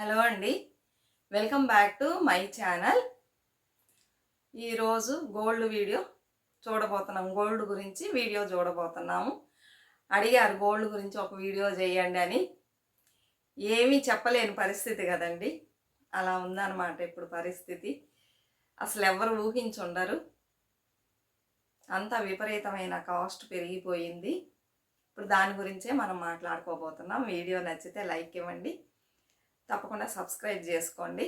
Hello అండి. Welcome back to my channel. ఈరోజు gold video చూడబోతున్నాం. గోల్డ్ గురించి వీడియో చూడబోతున్నాము. అడిగారు గోల్డ్ గురించి ఒక వీడియో చేయండి అని. ఏమీ చెప్పలేని పరిస్థితి కదండి. అలా ఉందన్నమాట ఇప్పుడు పరిస్థితి. అసలు ఎవరు ఊహించుండరు. అంత విపరీతమైన కాస్ట్ పెరిగిపోయింది. ఇప్పుడు దాని గురించే మనం మాట్లాడుకోబోతున్నాం. వీడియో నచ్చితే లైక్ ఇవ్వండి. తప్పకుండా సబ్స్క్రైబ్ చేసుకోండి.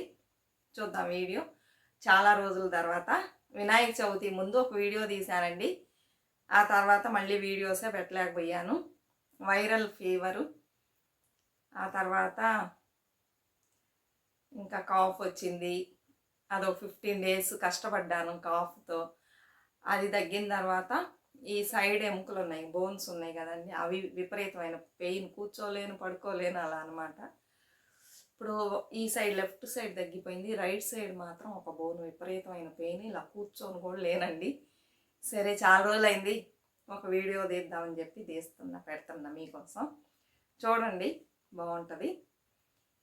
చూద్దాం వీడియో. చాలా రోజుల తర్వాత వినాయక చవితి ముందు ఒక వీడియో తీశానండి. ఆ తర్వాత మళ్ళీ వీడియోసే పెట్టలేకపోయాను. Viral fever. ఆ తర్వాత ఇంకా కాఫ్ వచ్చింది. అదో ఫిఫ్టీన్ డేస్ కష్టపడ్డాను కాఫ్తో. అది తగ్గిన తర్వాత ఈ సైడ్ ఎముకలు ఉన్నాయి బోన్స్ ఉన్నాయి కదండి అవి విపరీతమైన పెయిన్. కూర్చోలేను పడుకోలేను అలా అనమాట ఇప్పుడు ఈ సైడ్ లెఫ్ట్ సైడ్ తగ్గిపోయింది. రైట్ సైడ్ మాత్రం ఒక బోన్ విపరీతమైన పెయిన్. ఇలా కూర్చొని కూడా లేనండి. సరే చాలా రోజులైంది. ఒక వీడియో తీద్దామని చెప్పి తీస్తున్నా పెడుతున్నా మీకోసం. చూడండి బాగుంటుంది.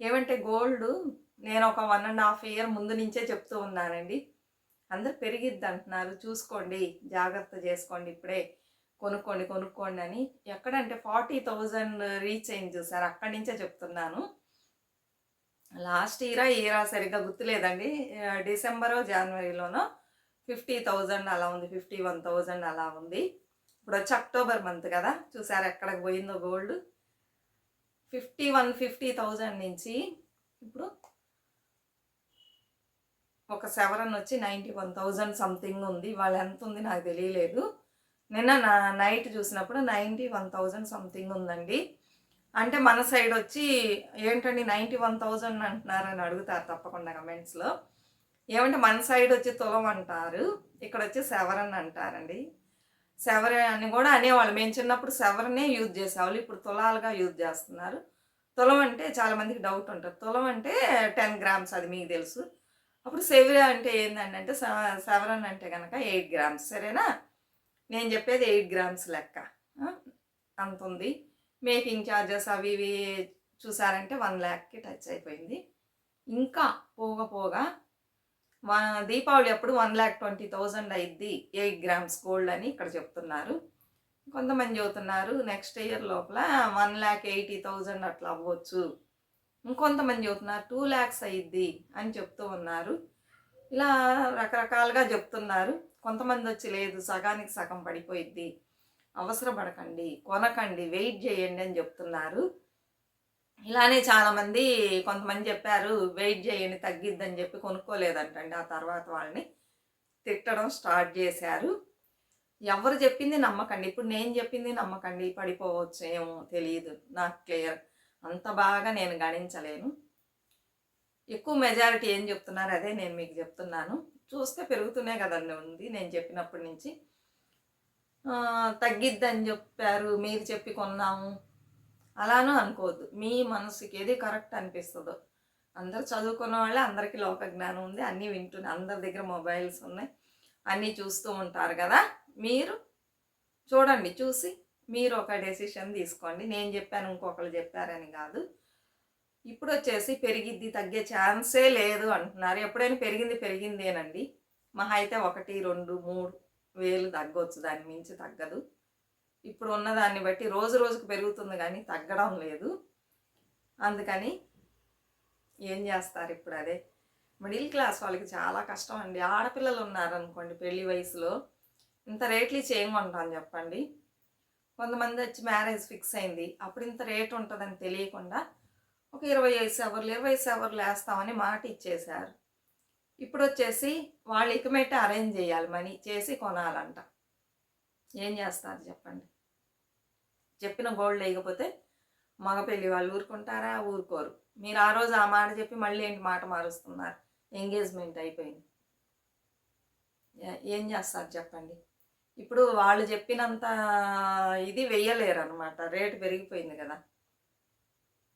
ఏమంటే గోల్డ్ నేను ఒక వన్ అండ్ హాఫ్ ఇయర్ ముందు నుంచే చెప్తూ ఉన్నానండి. అందరు పెరిగిద్ది అంటున్నారు. చూసుకోండి జాగ్రత్త చేసుకోండి ఇప్పుడే. కొనుక్కోండి కొనుక్కోండి అని. ఎక్కడంటే ఫార్టీ థౌజండ్ రీచ్ అయింది చూసారు? అక్కడి నుంచే చెప్తున్నాను. లాస్ట్ ఇయర్ ఇయర్ సరిగ్గా గుర్తులేదండి. డిసెంబరు జనవరిలోనో ఫిఫ్టీ థౌజండ్ అలా ఉంది ఫిఫ్టీ వన్ థౌజండ్ అలా ఉంది. ఇప్పుడు వచ్చి అక్టోబర్ మంత్ కదా చూసారు ఎక్కడికి పోయిందో gold. Fifty one fifty thousand నుంచి ఇప్పుడు ఒక సెవరన్ వచ్చి నైంటీ వన్ థౌజండ్ సంథింగ్ ఉంది. వాళ్ళు ఎంత ఉంది నాకు తెలియలేదు. నిన్న నా నైట్ చూసినప్పుడు నైంటీ వన్ థౌజండ్ సంథింగ్ ఉందండి. అంటే మన సైడ్ వచ్చి ఏంటండి నైంటీ వన్ థౌజండ్ అంటున్నారని అడుగుతారు తప్పకుండా కమెంట్స్లో ఏమంటే మన సైడ్ వచ్చి తులం అంటారు ఇక్కడ వచ్చి సెవరన్ అంటారండి. సెవర అని కూడా అనేవాళ్ళు. మేము చిన్నప్పుడు సెవరనే యూజ్ చేసేవాళ్ళు. ఇప్పుడు తులాలుగా యూజ్ చేస్తున్నారు. తులం అంటే చాలామందికి డౌట్ ఉంటుంది. తులం అంటే టెన్ గ్రామ్స్ అది మీకు తెలుసు. అప్పుడు సెవిర అంటే ఏంటంటే సెవరన్ అంటే కనుక ఎయిట్ గ్రామ్స్ సరేనా? నేను చెప్పేది ఎయిట్ గ్రామ్స్ లెక్క. అంత ఉంది మేకింగ్ ఛార్జెస్ అవి ఇవి చూసారంటే వన్ ల్యాక్కి టచ్ అయిపోయింది. ఇంకా పోగా పోగా దీపావళి అప్పుడు వన్ ల్యాక్ ట్వంటీ థౌజండ్ అయింది ఎయిట్ గ్రామ్స్ గోల్డ్ అని ఇక్కడ చెప్తున్నారు. కొంతమంది చెబుతున్నారు నెక్స్ట్ ఇయర్ లోపల వన్ ల్యాక్ ఎయిటీ థౌజండ్ అట్లా అవ్వచ్చు. ఇంకొంతమంది చెబుతున్నారు టూ ల్యాక్స్ అయ్యిద్ది అని చెప్తూ ఉన్నారు. ఇలా రకరకాలుగా చెప్తున్నారు. కొంతమంది వచ్చి లేదు సగానికి సగం పడిపోయిద్ది. అవసరపడకండి కొనకండి వెయిట్ చేయండి అని చెప్తున్నారు. ఇలానే చాలామంది కొంతమంది చెప్పారు వెయిట్ చేయండి తగ్గిద్దని చెప్పి కొనుక్కోలేదంటండి. ఆ తర్వాత వాళ్ళని తిట్టడం స్టార్ట్ చేశారు. ఎవరు చెప్పింది నమ్మకండి. ఇప్పుడు నేను చెప్పింది నమ్మకండి. పడిపోవచ్చు ఏమో తెలియదు నాకు క్లియర్. అంత బాగా నేను గణించలేను. ఎక్కువ మెజారిటీ ఏం చెప్తున్నారు అదే నేను మీకు చెప్తున్నాను. చూస్తే పెరుగుతూనే కదండి ఉంది. నేను చెప్పినప్పటి నుంచి తగ్గిద్దని చెప్పారు మీరు చెప్పి కొన్నాము. అలానూ అనుకోవద్దు. మీ మనసుకి ఏది కరెక్ట్ అనిపిస్తుందో. అందరు చదువుకున్న వాళ్ళే అందరికీ లోక జ్ఞానం ఉంది. అన్నీ వింటున్నాయి అందరి దగ్గర మొబైల్స్ ఉన్నాయి. అన్నీ చూస్తూ ఉంటారు కదా. మీరు చూడండి చూసి మీరు ఒక డెసిషన్ తీసుకోండి. నేను చెప్పాను ఇంకొకరు చెప్పారని కాదు. ఇప్పుడు వచ్చేసి పెరిగిద్ది తగ్గే ఛాన్సే లేదు అంటున్నారు. ఎప్పుడైనా పెరిగింది పెరిగిందేనండి. మహా అయితే ఒకటి రెండు మూడు. వేలు తగ్గొచ్చు దాని మించి తగ్గదు. ఇప్పుడు ఉన్నదాన్ని బట్టి రోజు రోజుకు పెరుగుతుంది కానీ తగ్గడం లేదు. అందుకని ఏం చేస్తారు ఇప్పుడు అదే? మిడిల్ క్లాస్ వాళ్ళకి చాలా కష్టం అండి. ఆడపిల్లలు ఉన్నారనుకోండి పెళ్ళి వయసులో ఇంత రేట్లు చేయమంటాను చెప్పండి? కొంతమంది వచ్చి మ్యారేజ్ ఫిక్స్ అయింది. అప్పుడు ఇంత రేట్ ఉంటుందని తెలియకుండా ఒక ఇరవై ఐదు సవర్లు ఇరవై సవర్లు వేస్తామని మాట ఇచ్చేశారు. ఇప్పుడు వచ్చేసి వాళ్ళు ఇకమెట్టి అరేంజ్ చేయాలి మనీ చేసి కొనాలంట. ఏం చేస్తారు చెప్పండి? చెప్పిన గోల్డ్ లేకపోతే మగ వాళ్ళు ఊరుకుంటారా? ఊరుకోరు. మీరు ఆ రోజు ఆ మాట చెప్పి మళ్ళీ ఏంటి మాట మారుస్తున్నారు? ఎంగేజ్మెంట్ అయిపోయింది. ఏం చేస్తారు చెప్పండి? ఇప్పుడు వాళ్ళు చెప్పినంత ఇది వెయ్యలేరు అనమాట రేటు పెరిగిపోయింది కదా.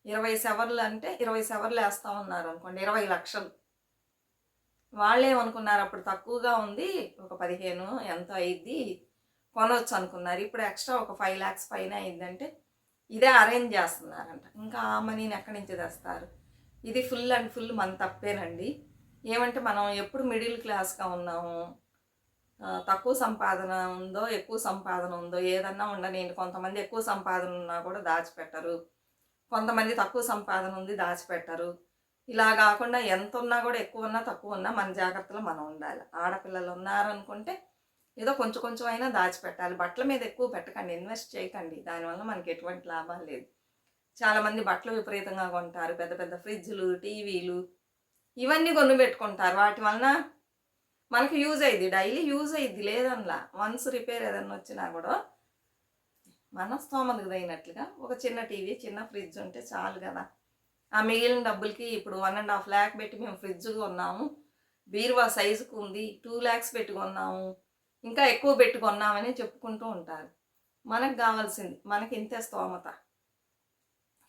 ఇరవై సెవర్లు అంటే ఇరవై సెవర్లు వేస్తా ఉన్నారు అనుకోండి ఇరవై లక్షలు. వాళ్ళేమనుకున్నారు అప్పుడు తక్కువగా ఉంది ఒక పదిహేను ఎంత అయింది కొనవచ్చు అనుకున్నారు. ఇప్పుడు ఎక్స్ట్రా ఒక ఫైవ్ ల్యాక్స్ పైన అయిందంటే ఇదే అరేంజ్ చేస్తున్నారంట. ఇంకా ఆ మనీని ఎక్కడి నుంచి తెస్తారు? ఇది ఫుల్ అండ్ ఫుల్ మన తప్పేనండి. ఏమంటే మనం ఎప్పుడు మిడిల్ క్లాస్గా ఉన్నాము తక్కువ సంపాదన ఉందో ఎక్కువ సంపాదన ఉందో ఏదన్నా ఉండని కొంతమంది ఎక్కువ సంపాదన ఉన్నా కూడా దాచిపెట్టరు. కొంతమంది తక్కువ సంపాదన ఉంది దాచిపెట్టరు. ఇలా కాకుండా ఎంత ఉన్నా కూడా ఎక్కువ ఉన్నా తక్కువ ఉన్నా మన జాగ్రత్తలో మనం ఉండాలి. ఆడపిల్లలు ఉన్నారనుకుంటే ఏదో కొంచెం కొంచెం అయినా దాచిపెట్టాలి. బట్టల మీద ఎక్కువ పెట్టకండి ఇన్వెస్ట్ చేయకండి. దానివల్ల మనకి ఎటువంటి లాభాలు లేదు. చాలామంది బట్టలు విపరీతంగా కొంటారు. పెద్ద పెద్ద ఫ్రిడ్జ్లు టీవీలు ఇవన్నీ కొను పెట్టుకుంటారు. వాటి వలన మనకి యూజ్ అయ్యింది డైలీ యూజ్ అయ్యింది లేదనలా. వన్స్ రిపేర్ ఏదన్నా వచ్చినా కూడా మన స్తోమతకు తగినట్లుగా ఒక చిన్న టీవీ చిన్న ఫ్రిడ్జ్ ఉంటే చాలు కదా. ఆ మిగిలిన డబ్బులకి ఇప్పుడు వన్ అండ్ హాఫ్ ల్యాక్ పెట్టి మేము ఫ్రిడ్జ్ కొన్నాము. బీరువా సైజుకు ఉంది టూ ల్యాక్స్ పెట్టుకున్నాము ఇంకా ఎక్కువ పెట్టుకున్నామని చెప్పుకుంటూ ఉంటారు. మనకు కావాల్సింది మనకి ఇంతే స్తోమత.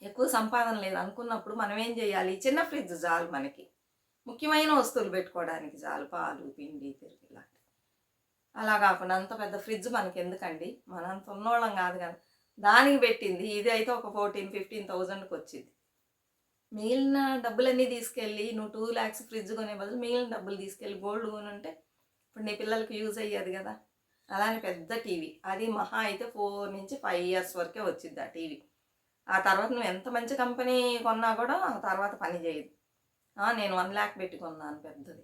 ఎక్కువ సంపాదన లేదు. అనుకున్నప్పుడు మనం ఏం చేయాలి? చిన్న ఫ్రిడ్జ్ చాలు మనకి. ముఖ్యమైన వస్తువులు పెట్టుకోవడానికి చాలు పాలు పిండి పెరుగు ఇలాంటివి. అలా కాకుండా అంత పెద్ద ఫ్రిడ్జ్ మనకి ఎందుకండి? మనంత ఉన్నోళ్ళం కాదు కదా. దానికి పెట్టింది. ఇది అయితే ఒక ఫోర్టీన్ ఫిఫ్టీన్ థౌజండ్కి వచ్చింది. మిగిలిన డబ్బులన్నీ తీసుకెళ్ళి నువ్వు టూ ల్యాక్స్ ఫ్రిడ్జ్ కొనే బదులు మిగిలిన డబ్బులు తీసుకెళ్ళి గోల్డ్ కొని ఉంటే ఇప్పుడు నీ పిల్లలకు యూజ్ అయ్యేది కదా. అలానే పెద్ద టీవీ అది మహా అయితే ఫోర్ నుంచి ఫైవ్ ఇయర్స్ వరకే వచ్చింది ఆ టీవీ ఆ తర్వాత నువ్వు ఎంత మంచి కంపెనీ కొన్నా కూడా ఆ తర్వాత పని చేయదు. నేను వన్ ల్యాక్ పెట్టి కొన్నాను పెద్దది.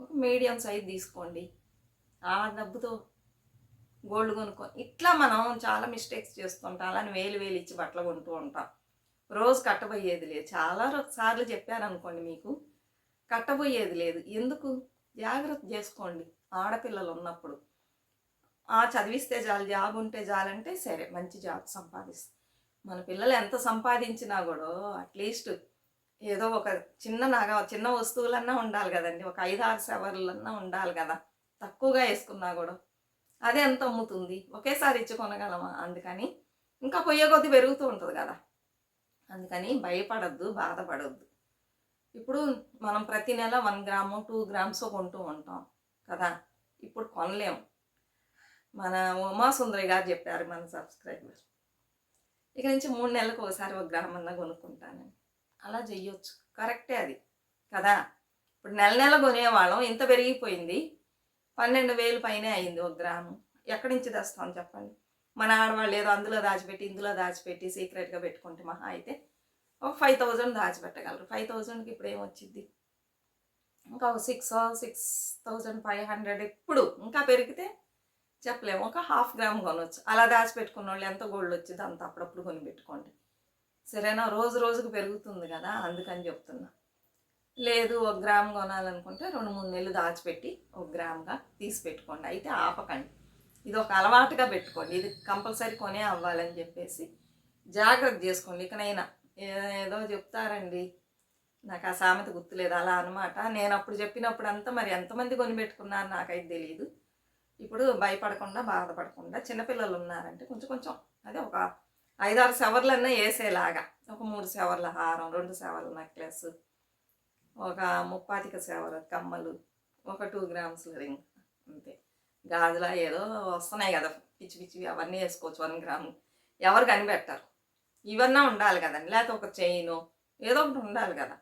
ఒక మీడియం సైజ్ తీసుకోండి. ఆ డబ్బుతో గోల్డ్ కొనుక్కో ఇట్లా మనం చాలా మిస్టేక్స్ చేస్తుంటాం. అలానే వేలు వేలు ఇచ్చి బట్టలు కొంటూ ఉంటాం. రోజు కట్టబోయేది లేదు. చాలా సార్లు చెప్పాను అనుకోండి మీకు కట్టబోయేది లేదు. ఎందుకు? జాగ్రత్త చేసుకోండి ఆడపిల్లలు ఉన్నప్పుడు. ఆ చదివిస్తే చాలు జాబ్ ఉంటే చాలంటే సరే మంచి జాబ్ సంపాదిస్తే. మన పిల్లలు ఎంత సంపాదించినా కూడా అట్లీస్ట్ ఏదో ఒక చిన్న నగ చిన్న వస్తువులన్నా ఉండాలి కదండి. ఒక ఐదు ఆరు సెవర్లన్నా ఉండాలి కదా. తక్కువగా వేసుకున్నా కూడా అదే ఎంత అమ్ముతుంది? ఒకేసారి ఇచ్చి కొనగలమా? అందుకని ఇంకా పొయ్యే కొద్ది పెరుగుతూ ఉంటుంది కదా. అందుకని భయపడద్దు బాధపడద్దు. ఇప్పుడు మనం ప్రతి నెల వన్ గ్రాము టూ గ్రామ్స్ కొంటూ ఉంటాం కదా? ఇప్పుడు కొనలేము మన ఉమాసుందరి గారు చెప్పారు మన సబ్స్క్రైబర్. ఇక నుంచి మూడు నెలలకు ఒకసారి ఒక గ్రామ్ అన్నా కొనుక్కుంటానని. అలా చెయ్యొచ్చు. కరెక్టే అది కదా? ఇప్పుడు నెల నెల కొనేవాళ్ళం ఇంత పెరిగిపోయింది. పన్నెండు వేలు పైనే అయింది ఒక గ్రాము. ఎక్కడి నుంచి తెస్తాం చెప్పండి? మన ఆడవాళ్ళు ఏదో అందులో దాచిపెట్టి ఇందులో దాచిపెట్టి సీక్రెట్గా పెట్టుకుంటే మహా అయితే ఒక ఫైవ్ థౌజండ్ దాచిపెట్టగలరు. ఫైవ్ థౌజండ్కి ఇప్పుడు ఏమొచ్చింది ఇంకా ఒక six six thousand five hundred ఇప్పుడు ఇంకా పెరిగితే చెప్పలేము ఒక హాఫ్ గ్రామ్ కొనవచ్చు అలా దాచిపెట్టుకున్న వాళ్ళు ఎంత గోల్డ్ వచ్చిందో అంత అప్పుడప్పుడు కొని పెట్టుకోండి. సరేనా? రోజు రోజుకు పెరుగుతుంది కదా అందుకని చెప్తున్నా. లేదు ఒక గ్రామ్ కొనాలనుకుంటే రెండు మూడు నెలలు దాచిపెట్టి ఒక గ్రామ్గా తీసి పెట్టుకోండి. అయితే ఆపకండి. ఇది ఒక అలవాటుగా పెట్టుకోండి. ఇది కంపల్సరీ కొనే అవ్వాలని చెప్పేసి జాగ్రత్త చేసుకోండి. ఇకనైనా ఏదో చెప్తారండి. నాకు ఆ సామెత గుర్తులేదు. అలా అనమాట నేను అప్పుడు చెప్పినప్పుడు అంతా మరి ఎంతమంది కొనిపెట్టుకున్నారు నాకైతే తెలియదు ఇప్పుడు భయపడకుండా బాధపడకుండా చిన్నపిల్లలు ఉన్నారంటే కొంచెం కొంచెం అదే ఒక ఐదారు సెవర్లన్నా వేసేలాగా. ఒక మూడు సెవర్ల హారం రెండు సెవర్ల నెక్లెస్ ఒక ముప్పాతిక సెవర్ కమ్మలు ఒక టూ గ్రామ్స్ రింగ్ అంతే. గాజులా ఏదో వస్తున్నాయి కదా పిచ్చి పిచ్చివి అవన్నీ వేసుకోవచ్చు వన్ గ్రామ్. ఎవరు కనిపెట్టారు. ఇవన్నీ ఉండాలి కదండి. లేకపోతే ఒక చైను ఏదో ఒకటి ఉండాలి కదా.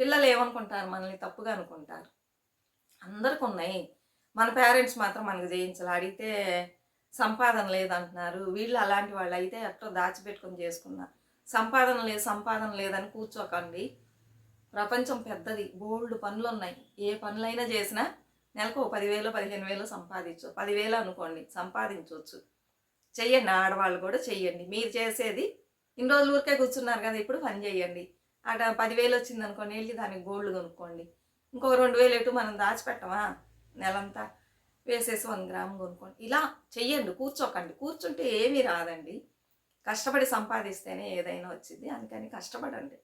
పిల్లలు ఏమనుకుంటారు? మనల్ని తప్పుగా అనుకుంటారు. అందరికి ఉన్నాయి. మన పేరెంట్స్ మాత్రం మనకు చేయించాలి అడిగితే సంపాదన లేదంటున్నారు. వీళ్ళు అలాంటి వాళ్ళు అయితే ఎట్టో దాచిపెట్టుకొని చేసుకున్నారు. సంపాదన లేదు సంపాదన లేదని కూర్చోకండి. ప్రపంచం పెద్దది. బోల్డ్ పనులు ఉన్నాయి. ఏ పనులైనా చేసినా నెలకు పదివేలు పదిహేను వేలు సంపాదించు పదివేలు అనుకోండి సంపాదించవచ్చు చెయ్యండి ఆడవాళ్ళు కూడా చెయ్యండి. మీరు చేసేది ఇన్ని రోజులు ఊరికే కూర్చున్నారు కదా ఇప్పుడు పని చేయండి అట పదివేలు వచ్చింది అనుకోండి వెళ్ళి దానికి గోల్డ్ కొనుక్కోండి. ఇంకో రెండు వేలు ఎటు మనం దాచిపెట్టమా? నెలంతా వేసేసి వన్ గ్రామ్ కొనుక్కోండి. ఇలా చెయ్యండి కూర్చోకండి. కూర్చుంటే ఏమీ రాదండి. కష్టపడి సంపాదిస్తేనే ఏదైనా వచ్చింది. అందుకని కష్టపడండి.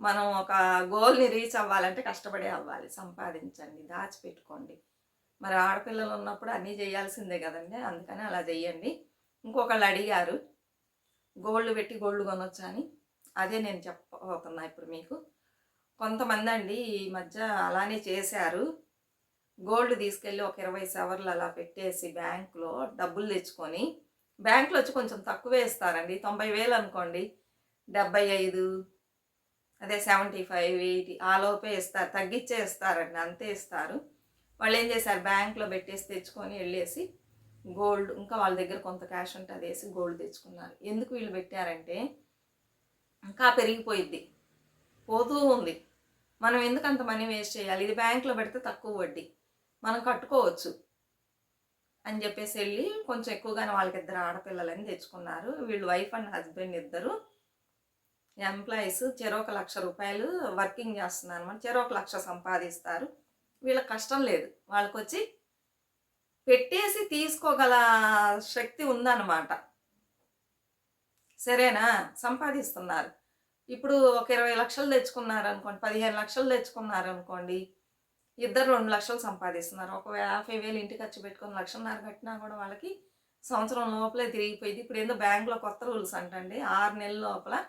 మనం ఒక గోల్ని రీచ్ అవ్వాలంటే కష్టపడే అవ్వాలి. సంపాదించండి దాచిపెట్టుకోండి. మరి ఆడపిల్లలు ఉన్నప్పుడు అన్నీ చేయాల్సిందే కదండి. అందుకని అలా చెయ్యండి ఇంకొకళ్ళు అడిగారు గోల్డ్ పెట్టి గోల్డ్ కొనొచ్చా అని. అదే నేను చెప్పబోతున్నా ఇప్పుడు మీకు. కొంతమంది అండి ఈ మధ్య అలానే చేశారు. గోల్డ్ తీసుకెళ్ళి ఒక ఇరవై సవర్లు అలా పెట్టేసి బ్యాంకులో డబ్బులు తెచ్చుకొని బ్యాంకులో వచ్చి కొంచెం తక్కువే ఇస్తారండి. తొంభై వేలు అనుకోండి. డెబ్బై ఐదు అదే సెవెంటీ ఫైవ్ ఎయిటీ ఆ లోపే ఇస్తారు తగ్గించే ఇస్తారండి అంతే ఇస్తారు. వాళ్ళు ఏం చేశారు? బ్యాంక్లో పెట్టేసి తెచ్చుకొని వెళ్ళేసి గోల్డ్ ఇంకా వాళ్ళ దగ్గర కొంత క్యాష్ ఉంటే అది వేసి గోల్డ్ తెచ్చుకున్నారు. ఎందుకు వీళ్ళు పెట్టారంటే ఇంకా పెరిగిపోయిద్ది. పోతూ ఉంది. మనం ఎందుకు అంత మనీ వేస్ట్ చేయాలి? ఇది బ్యాంక్లో పెడితే తక్కువ వడ్డీ. మనం కట్టుకోవచ్చు అని చెప్పేసి వెళ్ళి కొంచెం ఎక్కువగానే వాళ్ళకి ఇద్దరు ఆడపిల్లలని తెచ్చుకున్నారు. వీళ్ళు వైఫ్ అండ్ హస్బెండ్ ఇద్దరు. ఎంప్లాయీస్ చెరొక లక్ష రూపాయలు వర్కింగ్ చేస్తున్నారు అనమాట చెరొక లక్ష సంపాదిస్తారు. వీళ్ళ కష్టం లేదు. వాళ్ళకి వచ్చి పెట్టేసి తీసుకోగల శక్తి ఉందన్నమాట. సరేనా? సంపాదిస్తున్నారు. ఇప్పుడు ఒక ఇరవై లక్షలు తెచ్చుకున్నారు అనుకోండి పదిహేను లక్షలు తెచ్చుకున్నారు అనుకోండి ఇద్దరు రెండు లక్షలు సంపాదిస్తున్నారు. ఒక యాభై వేలు ఇంటికి ఖర్చు పెట్టుకుని లక్షన్నర కట్టినా కూడా వాళ్ళకి సంవత్సరం లోపలే తిరిగిపోయింది. ఇప్పుడు ఏందో బ్యాంకులో కొత్త రూల్స్ అంటండి. ఆరు నెలల లోపల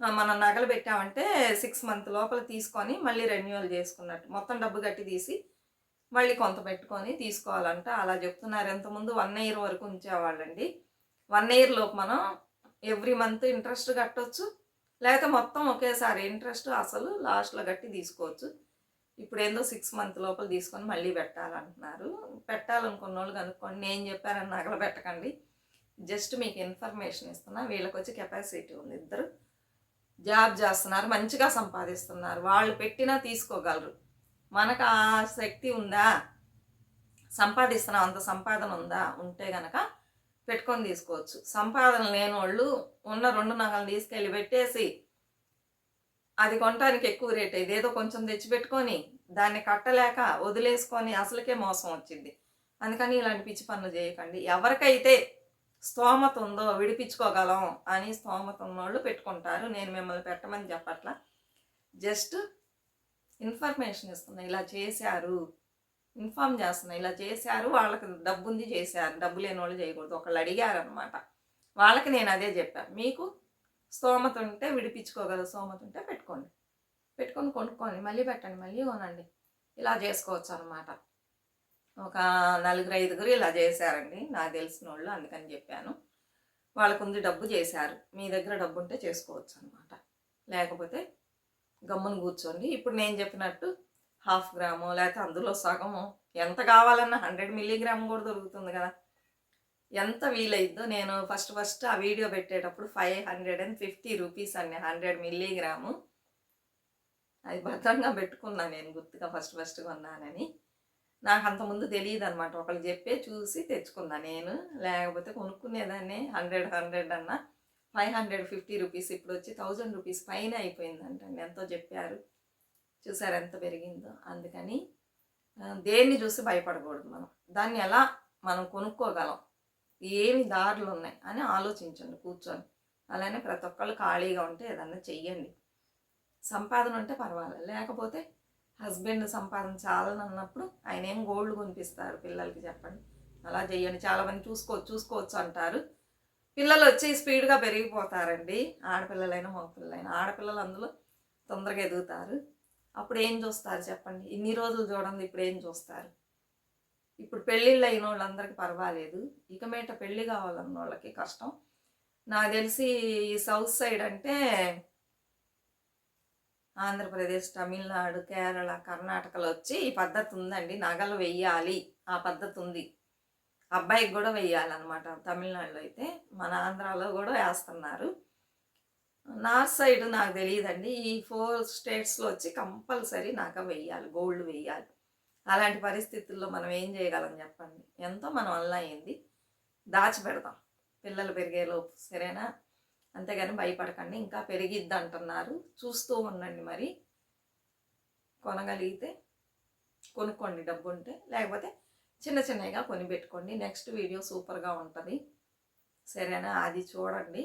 మనం నగలు పెట్టామంటే సిక్స్ మంత్ లోపల తీసుకొని మళ్ళీ రెన్యువల్ చేసుకున్నట్టు. మొత్తం డబ్బు కట్టి తీసి మళ్ళీ కొంత పెట్టుకొని తీసుకోవాలంట. అలా చెప్తున్నారు. ఎంతముందు వన్ ఇయర్ వరకు ఉంచేవాళ్ళండి. వన్ ఇయర్ లోపు మనం ఎవ్రీ మంత్ ఇంట్రెస్ట్ కట్టొచ్చు. లేకపోతే మొత్తం ఒకేసారి ఇంట్రెస్ట్ అసలు లాస్ట్లో కట్టి తీసుకోవచ్చు. ఇప్పుడు ఏందో సిక్స్ మంత్ లోపల తీసుకొని మళ్ళీ పెట్టాలంటున్నారు. పెట్టాలనుకున్న వాళ్ళు కనుక్కోండి. నేను చెప్పానని నగలు పెట్టకండి. జస్ట్ మీకు ఇన్ఫర్మేషన్ ఇస్తున్నా. వీళ్ళకి వచ్చి కెపాసిటీ ఉంది ఇద్దరు. జాబ్ చేస్తున్నారు మంచిగా సంపాదిస్తున్నారు. వాళ్ళు పెట్టినా తీసుకోగలరు. మనకు ఆ శక్తి ఉందా? సంపాదిస్తున్నాం అంత సంపాదన ఉందా? ఉంటే గనక పెట్టుకొని తీసుకోవచ్చు. సంపాదన లేని వాళ్ళు ఉన్న రెండు నగలు తీసుకెళ్ళి పెట్టేసి అది కొనడానికి ఎక్కువ రేట్ ఇదేదో కొంచెం తెచ్చిపెట్టుకొని దాన్ని కట్టలేక వదిలేసుకొని అసలుకే మోసం వచ్చింది. అందుకని ఇలాంటి పిచ్చి పనులు చేయకండి. ఎవరికైతే స్తోమత ఉందో విడిపించుకోగలం అని స్తోమత ఉన్నోళ్ళు పెట్టుకుంటారు. నేను మిమ్మల్ని పెట్టమని చెప్పట్లా. జస్ట్ ఇన్ఫర్మేషన్ ఇస్తున్నా. ఇలా చేశారు ఇన్ఫామ్ చేస్తున్నా. ఇలా చేశారు వాళ్ళకి డబ్బు ఉంది చేశారు. డబ్బు లేని వాళ్ళు చేయకూడదు. ఒకళ్ళు అడిగారు అనమాట వాళ్ళకి నేను అదే చెప్పాను మీకు స్తోమత ఉంటే విడిపించుకోగల స్తోమత ఉంటే పెట్టుకోండి. పెట్టుకొని కొనుక్కోండి. మళ్ళీ పెట్టండి. మళ్ళీ కొనండి. ఇలా చేసుకోవచ్చు అనమాట ఒక నలుగురు ఐదుగురు ఇలా చేశారండి. నాకు తెలిసిన వాళ్ళు అందుకని చెప్పాను. వాళ్ళకు ఉంది డబ్బు చేశారు. మీ దగ్గర డబ్బు ఉంటే చేసుకోవచ్చు అనమాట లేకపోతే గమ్మున కూర్చోండి. ఇప్పుడు నేను చెప్పినట్టు హాఫ్ గ్రాము లేకపోతే అందులో సగము ఎంత కావాలన్నా హండ్రెడ్ మిల్లీగ్రామ్ కూడా దొరుకుతుంది కదా. ఎంత వీలైద్దో నేను ఫస్ట్ ఫస్ట్ ఆ వీడియో పెట్టేటప్పుడు five hundred and fifty rupees అండి. Hundred milligram. అది భద్రంగా పెట్టుకున్నా నేను గుర్తుగా ఫస్ట్ ఫస్ట్ కొన్నానని. నాకు అంతకుముందు తెలియదు అనమాట ఒకళ్ళు చెప్పే చూసి తెచ్చుకున్నా నేను. లేకపోతే కొనుక్కునేదాన్ని హండ్రెడ్ హండ్రెడ్ అన్న. ఫైవ్ హండ్రెడ్ ఫిఫ్టీ రూపీస్ ఇప్పుడు వచ్చి థౌజండ్ రూపీస్ పైన అయిపోయిందంటండి. ఎంతో చెప్పారు. చూసారు ఎంత పెరిగిందో. అందుకని దేన్ని చూసి భయపడకూడదు మనం. దాన్ని ఎలా మనం కొనుక్కోగలం? ఏమి దారులు ఉన్నాయి అని ఆలోచించండి కూర్చొని. అలానే ప్రతి ఒక్కళ్ళు ఖాళీగా ఉంటే ఏదన్నా చెయ్యండి. సంపాదన ఉంటే పర్వాలేదు. లేకపోతే హస్బెండ్ సంపాదన చాలనన్నప్పుడు ఆయన ఏం గోల్డ్ కొనిపిస్తారు పిల్లలకి చెప్పండి. అలా చేయండి చాలామంది చూసుకోవచ్చు చూసుకోవచ్చు అంటారు. పిల్లలు వచ్చి స్పీడ్గా పెరిగిపోతారండి. ఆడపిల్లలైనా మగపిల్లలైనా. ఆడపిల్లలు అందులో తొందరగా ఎదుగుతారు. అప్పుడు ఏం చూస్తారు చెప్పండి. ఇన్ని రోజులు చూడండి ఇప్పుడు ఏం చూస్తారు? ఇప్పుడు పెళ్ళిళ్ళు అయిన వాళ్ళందరికీ పర్వాలేదు. ఇక మీట పెళ్ళి కావాలన్న వాళ్ళకి కష్టం. నాకు తెలిసి ఈ సౌత్ సైడ్ అంటే ఆంధ్రప్రదేశ్ తమిళనాడు కేరళ కర్ణాటకలో వచ్చి ఈ పద్ధతి ఉందండి. నగలు వెయ్యాలి. ఆ పద్ధతి ఉంది. అబ్బాయికి కూడా వెయ్యాలన్నమాట. తమిళనాడులో అయితే మన ఆంధ్రాలో కూడా వేస్తున్నారు. నార్త్ సైడ్ నాకు తెలియదండి. ఈ ఫోర్ స్టేట్స్లో వచ్చి కంపల్సరీ నగ వెయ్యాలి. గోల్డ్ వెయ్యాలి. అలాంటి పరిస్థితుల్లో మనం ఏం చేయగలం చెప్పండి? ఎంతో మనం వల్ల అయింది దాచిపెడదాం పిల్లలు పెరిగేలోపు సరేనా? అంతేగాని భయపడకండి ఇంకా పెరిగిద్ది అంటున్నారు చూస్తూ ఉండండి మరి. కొనగలిగితే కొనుక్కోండి డబ్బు ఉంటే లేకపోతే చిన్న చిన్నగా కొని పెట్టుకోండి నెక్స్ట్ వీడియో సూపర్గా ఉంటుంది. సరేనా? అది చూడండి.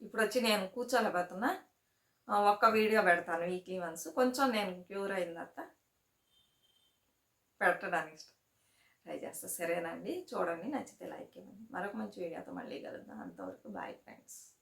ఇప్పుడు వచ్చి నేను కూర్చోలేకపోతున్నా. ఒక్క వీడియో పెడతాను వీక్లీ వన్స్. కొంచెం నేను క్యూర్ అయిన తర్వాత పెట్టడానికి ఇష్టం. ట్రై చేస్తా. సరేనండి చూడండి. నచ్చితే లైక్ ఇవ్వండి. మరొక మంచి వీడియోతో మళ్ళీ కలుద్దాం. అంతవరకు బాయ్ ఫ్రెండ్స్.